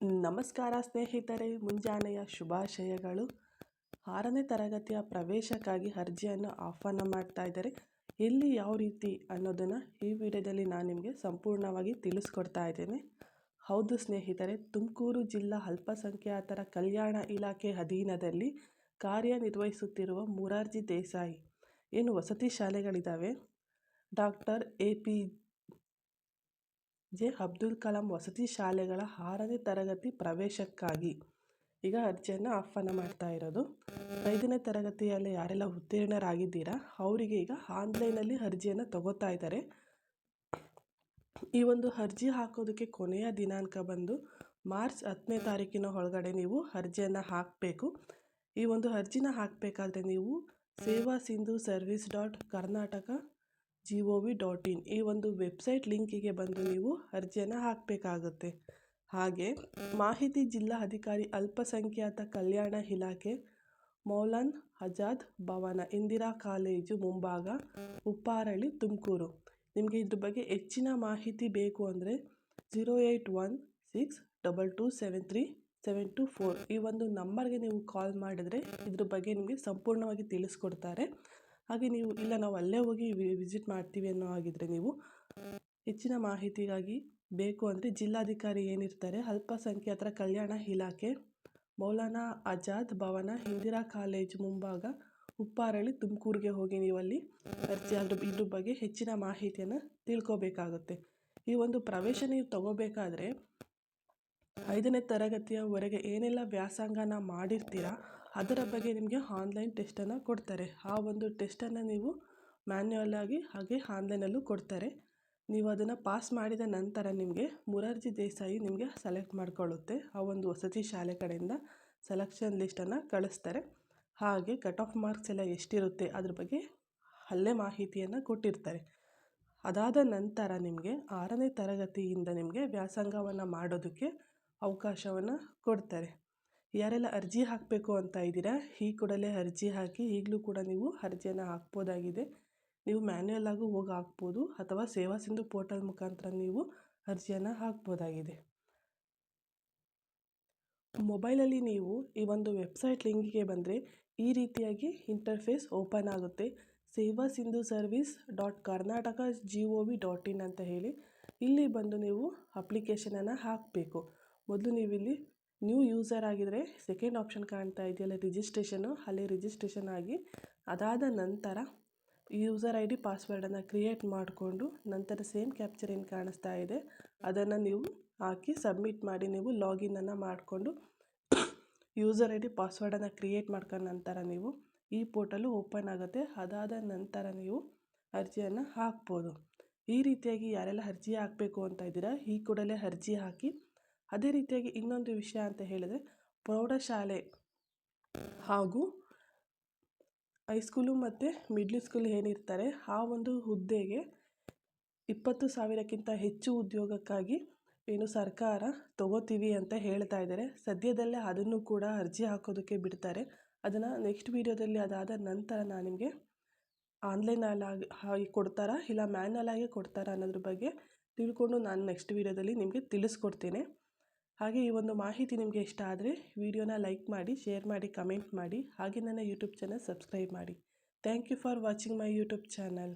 ನಮಸ್ಕಾರ ಸ್ನೇಹಿತರೆ, ಮುಂಜಾನೆಯ ಶುಭಾಶಯಗಳು. ಆರನೇ ತರಗತಿಯ ಪ್ರವೇಶಕ್ಕಾಗಿ ಅರ್ಜಿಯನ್ನು ಆಹ್ವಾನ ಮಾಡ್ತಾ ಇದ್ದಾರೆ. ಎಲ್ಲಿ ಯಾವ ರೀತಿ ಅನ್ನೋದನ್ನು ಈ ವಿಡಿಯೋದಲ್ಲಿ ನಾನು ನಿಮಗೆ ಸಂಪೂರ್ಣವಾಗಿ ತಿಳಿಸ್ಕೊಡ್ತಾ ಇದ್ದೇನೆ. ಹೌದು ಸ್ನೇಹಿತರೆ, ತುಮಕೂರು ಜಿಲ್ಲಾ ಅಲ್ಪಸಂಖ್ಯಾತರ ಕಲ್ಯಾಣ ಇಲಾಖೆ ಅಧೀನದಲ್ಲಿ ಕಾರ್ಯನಿರ್ವಹಿಸುತ್ತಿರುವ ಮುರಾರ್ಜಿ ದೇಸಾಯಿ. ಏನು ವಸತಿ ಶಾಲೆಗಳಿದ್ದಾವೆ doctor A P J. Abdul Kalam ವಸತಿ ಶಾಲೆಗಳ ಆರನೇ ತರಗತಿ ಪ್ರವೇಶಕ್ಕಾಗಿ ಈಗ ಅರ್ಜಿಯನ್ನು ಆಹ್ವಾನ ಮಾಡ್ತಾ ಇರೋದು. ಐದನೇ ತರಗತಿಯಲ್ಲಿ ಯಾರೆಲ್ಲ ಉತ್ತೀರ್ಣರಾಗಿದ್ದೀರಾ, ಅವರಿಗೆ ಈಗ ಆನ್ಲೈನಲ್ಲಿ ಅರ್ಜಿಯನ್ನು ತಗೋತಾ ಇದ್ದಾರೆ. ಈ ಒಂದು ಅರ್ಜಿ ಹಾಕೋದಕ್ಕೆ ಕೊನೆಯ ದಿನಾಂಕ ಬಂದು ಮಾರ್ಚ್ ಹತ್ತನೇ ತಾರೀಕಿನ ಒಳಗಡೆ ನೀವು ಅರ್ಜಿಯನ್ನು ಹಾಕಬೇಕು. ಈ ಒಂದು ಅರ್ಜಿನ ಹಾಕಬೇಕಾದ್ರೆ ನೀವು Seva Sindhu service dot Karnataka G O V dot in ಈ ಒಂದು ವೆಬ್ಸೈಟ್ ಲಿಂಕಿಗೆ ಬಂದು ನೀವು ಅರ್ಜಿಯನ್ನು ಹಾಕಬೇಕಾಗುತ್ತೆ. ಹಾಗೆ ಮಾಹಿತಿ ಜಿಲ್ಲಾ ಅಧಿಕಾರಿ ಅಲ್ಪಸಂಖ್ಯಾತ ಕಲ್ಯಾಣ ಇಲಾಖೆ, ಮೌಲಾನ್ ಆಜಾದ್ ಭವನ, ಇಂದಿರಾ ಕಾಲೇಜು, ಮುಂಭಾಗ, ಉಪ್ಪಾರಳ್ಳಿ, ತುಮಕೂರು. ನಿಮಗೆ ಇದ್ರ ಬಗ್ಗೆ ಹೆಚ್ಚಿನ ಮಾಹಿತಿ ಬೇಕು ಅಂದರೆ zero eight one six double two seven three seven two four ಈ ಒಂದು ನಂಬರ್ಗೆ ನೀವು ಕಾಲ್ ಮಾಡಿದರೆ ಇದ್ರ ಬಗ್ಗೆ ನಿಮಗೆ ಸಂಪೂರ್ಣವಾಗಿ ತಿಳಿಸ್ಕೊಡ್ತಾರೆ. ಹಾಗೆ ನೀವು ಇಲ್ಲ ನಾವು ಅಲ್ಲೇ ಹೋಗಿ ವಿಸಿಟ್ ಮಾಡ್ತೀವಿ ಅನ್ನೋ ಹಾಗಿದ್ರೆ ನೀವು ಹೆಚ್ಚಿನ ಮಾಹಿತಿಗಾಗಿ ಬೇಕು ಅಂದರೆ ಜಿಲ್ಲಾಧಿಕಾರಿ ಏನಿರ್ತಾರೆ, ಅಲ್ಪಸಂಖ್ಯಾತರ ಕಲ್ಯಾಣ ಇಲಾಖೆ, ಮೌಲಾನಾ ಆಜಾದ್ ಭವನ, ಇಂದಿರಾ ಕಾಲೇಜ್ ಮುಂಭಾಗ, ಉಪ್ಪಾರಳ್ಳಿ, ತುಮಕೂರಿಗೆ ಹೋಗಿ ನೀವು ಅಲ್ಲಿ ಅರ್ಜಿ ಅದ್ರ, ಇದ್ರ ಬಗ್ಗೆ ಹೆಚ್ಚಿನ ಮಾಹಿತಿಯನ್ನು ತಿಳ್ಕೊಬೇಕಾಗುತ್ತೆ. ಈ ಒಂದು ಪ್ರವೇಶ ನೀವು ತಗೋಬೇಕಾದ್ರೆ ಐದನೇ ತರಗತಿಯವರೆಗೆ ಏನೆಲ್ಲ ವ್ಯಾಸಂಗನ ಮಾಡಿರ್ತೀರಾ, ಅದರ ಬಗ್ಗೆ ನಿಮಗೆ ಆನ್ಲೈನ್ ಟೆಸ್ಟನ್ನು ಕೊಡ್ತಾರೆ. ಆ ಒಂದು ಟೆಸ್ಟನ್ನು ನೀವು ಮ್ಯಾನ್ಯುವಲ್ ಆಗಿ ಹಾಗೆ ಆನ್ಲೈನಲ್ಲೂ ಕೊಡ್ತಾರೆ. ನೀವು ಅದನ್ನು ಪಾಸ್ ಮಾಡಿದ ನಂತರ ನಿಮಗೆ ಮುರಾರ್ಜಿ ದೇಸಾಯಿ ನಿಮಗೆ ಸೆಲೆಕ್ಟ್ ಮಾಡಿಕೊಳ್ಳುತ್ತೆ. ಆ ಒಂದು ವಸತಿ ಶಾಲೆ ಕಡೆಯಿಂದ ಸೆಲೆಕ್ಷನ್ ಲಿಸ್ಟನ್ನು ಕಳಿಸ್ತಾರೆ. ಹಾಗೆ ಕಟ್ ಆಫ್ ಮಾರ್ಕ್ಸ್ ಎಲ್ಲ ಎಷ್ಟಿರುತ್ತೆ, ಅದ್ರ ಬಗ್ಗೆ ಅಲ್ಲೇ ಮಾಹಿತಿಯನ್ನು ಕೊಟ್ಟಿರ್ತಾರೆ. ಅದಾದ ನಂತರ ನಿಮಗೆ ಆರನೇ ತರಗತಿಯಿಂದ ನಿಮಗೆ ವ್ಯಾಸಂಗವನ್ನು ಮಾಡೋದಕ್ಕೆ ಅವಕಾಶವನ್ನು ಕೊಡ್ತಾರೆ. ಯಾರೆಲ್ಲ ಅರ್ಜಿ ಹಾಕಬೇಕು ಅಂತ ಇದ್ದೀರಾ, ಈ ಕೂಡಲೇ ಅರ್ಜಿ ಹಾಕಿ ಈಗಲೂ ಕೂಡ ನೀವು ಅರ್ಜಿಯನ್ನು ಹಾಕ್ಬೋದಾಗಿದೆ. ನೀವು ಮ್ಯಾನ್ಯಲ್ ಆಗು ಹೋಗಿ ಹಾಕ್ಬೋದು, ಅಥವಾ ಸೇವಾ ಸಿಂಧು ಪೋರ್ಟಲ್ ಮುಖಾಂತರ ನೀವು ಅರ್ಜಿಯನ್ನು ಹಾಕ್ಬೋದಾಗಿದೆ. ಮೊಬೈಲಲ್ಲಿ ನೀವು ಈ ಒಂದು ವೆಬ್ಸೈಟ್ ಲಿಂಕಿಗೆ ಬಂದರೆ ಈ ರೀತಿಯಾಗಿ ಇಂಟರ್ಫೇಸ್ ಓಪನ್ ಆಗುತ್ತೆ. Seva Sindhu service dot Karnataka G O V dot in ಅಂತ ಹೇಳಿ ಇಲ್ಲಿ ಬಂದು ನೀವು ಅಪ್ಲಿಕೇಶನನ್ನು ಹಾಕಬೇಕು. ಮೊದಲು ನೀವು ಇಲ್ಲಿ ನ್ಯೂ ಯೂಸರ್ ಆಗಿದರೆ ಸೆಕೆಂಡ್ ಆಪ್ಷನ್ ಕಾಣ್ತಾ ಇದೆಯಲ್ಲ ರಿಜಿಸ್ಟ್ರೇಷನು ಅಲ್ಲಿ ರಿಜಿಸ್ಟ್ರೇಷನ್ ಆಗಿ ಅದಾದ ನಂತರ ಯೂಸರ್ ಐ ಡಿ ಪಾಸ್ವರ್ಡನ್ನು ಕ್ರಿಯೇಟ್ ಮಾಡಿಕೊಂಡು ನಂತರ ಸೇಮ್ ಕ್ಯಾಪ್ಚರ್ ಏನು ಕಾಣಿಸ್ತಾ ಇದೆ, ಅದನ್ನು ನೀವು ಹಾಕಿ ಸಬ್ಮಿಟ್ ಮಾಡಿ, ನೀವು ಲಾಗಿನನ್ನು ಮಾಡಿಕೊಂಡು ಯೂಸರ್ ಐ ಡಿ ಪಾಸ್ವರ್ಡನ್ನು ಕ್ರಿಯೇಟ್ ಮಾಡ್ಕೊಂಡ ನಂತರ ನೀವು ಈ ಪೋರ್ಟಲು ಓಪನ್ ಆಗುತ್ತೆ. ಅದಾದ ನಂತರ ನೀವು ಅರ್ಜಿಯನ್ನು ಹಾಕ್ಬೋದು. ಈ ರೀತಿಯಾಗಿ ಯಾರೆಲ್ಲ ಅರ್ಜಿ ಹಾಕಬೇಕು ಅಂತ ಇದ್ದೀರಾ, ಈ ಕೂಡಲೇ ಅರ್ಜಿ ಹಾಕಿ ಅದೇ ರೀತಿಯಾಗಿ ಇನ್ನೊಂದು ವಿಷಯ ಅಂತ ಹೇಳಿದರೆ, ಪ್ರೌಢಶಾಲೆ ಹಾಗೂ ಹೈಸ್ಕೂಲು ಮತ್ತು ಮಿಡ್ಲ್ ಸ್ಕೂಲ್ ಏನಿರ್ತಾರೆ, ಆ ಒಂದು ಹುದ್ದೆಗೆ ಇಪ್ಪತ್ತು ಸಾವಿರಕ್ಕಿಂತ ಹೆಚ್ಚು ಉದ್ಯೋಗಕ್ಕಾಗಿ ಏನು ಸರ್ಕಾರ ತಗೋತೀವಿ ಅಂತ ಹೇಳ್ತಾ ಇದ್ದಾರೆ. ಸದ್ಯದಲ್ಲೇ ಅದನ್ನು ಕೂಡ ಅರ್ಜಿ ಹಾಕೋದಕ್ಕೆ ಬಿಡ್ತಾರೆ. ಅದನ್ನು ನೆಕ್ಸ್ಟ್ ವೀಡಿಯೋದಲ್ಲಿ ಅದಾದ ನಂತರ ನಾನು ನಿಮಗೆ ಆನ್ಲೈನಲ್ಲಿ ಆಗಿ ಕೊಡ್ತಾರಾ ಇಲ್ಲ ಮ್ಯಾನ್ಯಲ್ ಆಗಿ ಕೊಡ್ತಾರಾ ಅನ್ನೋದ್ರ ಬಗ್ಗೆ ತಿಳ್ಕೊಂಡು ನಾನು ನೆಕ್ಸ್ಟ್ ವೀಡಿಯೋದಲ್ಲಿ ನಿಮಗೆ ತಿಳಿಸ್ಕೊಡ್ತೇನೆ. ಹಾಗೆ ಈ ಒಂದು ಮಾಹಿತಿ ನಿಮಗೆ ಇಷ್ಟ ಆದರೆ ವಿಡಿಯೋನ ಲೈಕ್ ಮಾಡಿ, ಶೇರ್ ಮಾಡಿ, ಕಮೆಂಟ್ ಮಾಡಿ, ಹಾಗೆ ನನ್ನ ಯೂಟ್ಯೂಬ್ ಚಾನಲ್ ಸಬ್ಸ್ಕ್ರೈಬ್ ಮಾಡಿ. Thank you for watching my YouTube channel.